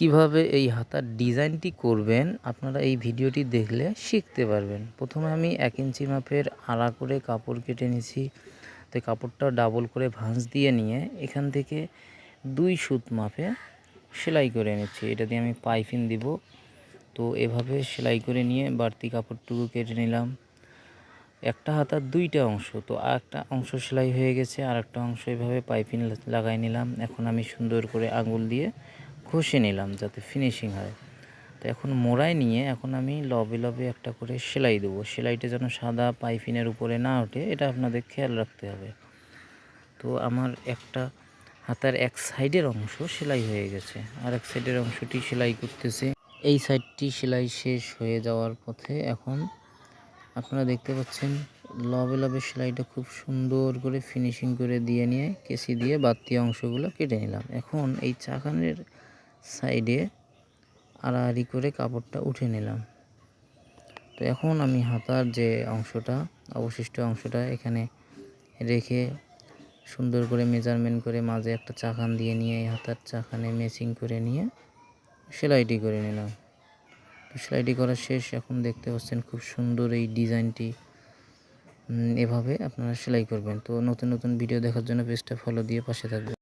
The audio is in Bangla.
কীভাবে এই হাতার ডিজাইনটি করবেন, আপনারা এই ভিডিওটি দেখলে শিখতে পারবেন। প্রথমে আমি এক ইঞ্চি মাপের আড়া করে কাপড় কেটে নিয়েছি। তো কাপড়টা ডাবল করে ভাঁজ দিয়ে নিয়ে এখান থেকে দুই সুত মাপে সেলাই করে নিচ্ছি। এটা দিয়ে আমি পাইপিং দিব। তো এভাবে সেলাই করে নিয়ে বাড়তি কাপড়টুকু কেটে নিলাম। একটা হাতার দুইটা অংশ, তো আর একটা অংশ সেলাই হয়ে গেছে আর একটা অংশ এভাবে পাইপিং লাগাই নিলাম। এখন আমি সুন্দর করে আঙুল দিয়ে ঘষে নিলাম যাতে ফিনিশিং হয়। তো এখন মোড়াই নিয়ে এখন আমি লবে লবে একটা করে সেলাই দেবো। সেলাইটা যেন সাদা পাইপিনের উপরে না ওঠে, এটা আপনাদের খেয়াল রাখতে হবে। তো আমার একটা হাতার এক সাইডের অংশ সেলাই হয়ে গেছে। আর এক সাইডের অংশটি সেলাই করতেছে। এই সাইডটি সেলাই শেষ হয়ে যাওয়ার পথে এখন আপনারা দেখতে পাচ্ছেন লবে লবে সেলাইটা খুব সুন্দর করে ফিনিশিং করে দিয়ে নিয়ে কেসি দিয়ে বাড়তি অংশগুলো কেটে নিলাম। এখন এই চাকানের সাইডে আড়াআড়ি করে কাপড়টা উঠে নিলাম। তো এখন আমি হাতার যে অংশটা, অবশিষ্ট অংশটা এখানে রেখে সুন্দর করে মেজারমেন্ট করে মাঝে একটা চাকান দিয়ে নিয়ে, এই হাতার চাকানে মেচিং করে নিয়ে সেলাইটি করে নিলাম। তো সেলাইটি করা শেষ। এখন দেখতে পাচ্ছেন খুব সুন্দর এই ডিজাইনটি। এভাবে আপনারা সেলাই করবেন। তো নতুন নতুন ভিডিও দেখার জন্য পেজটা ফলো দিয়ে পাশে থাকবেন।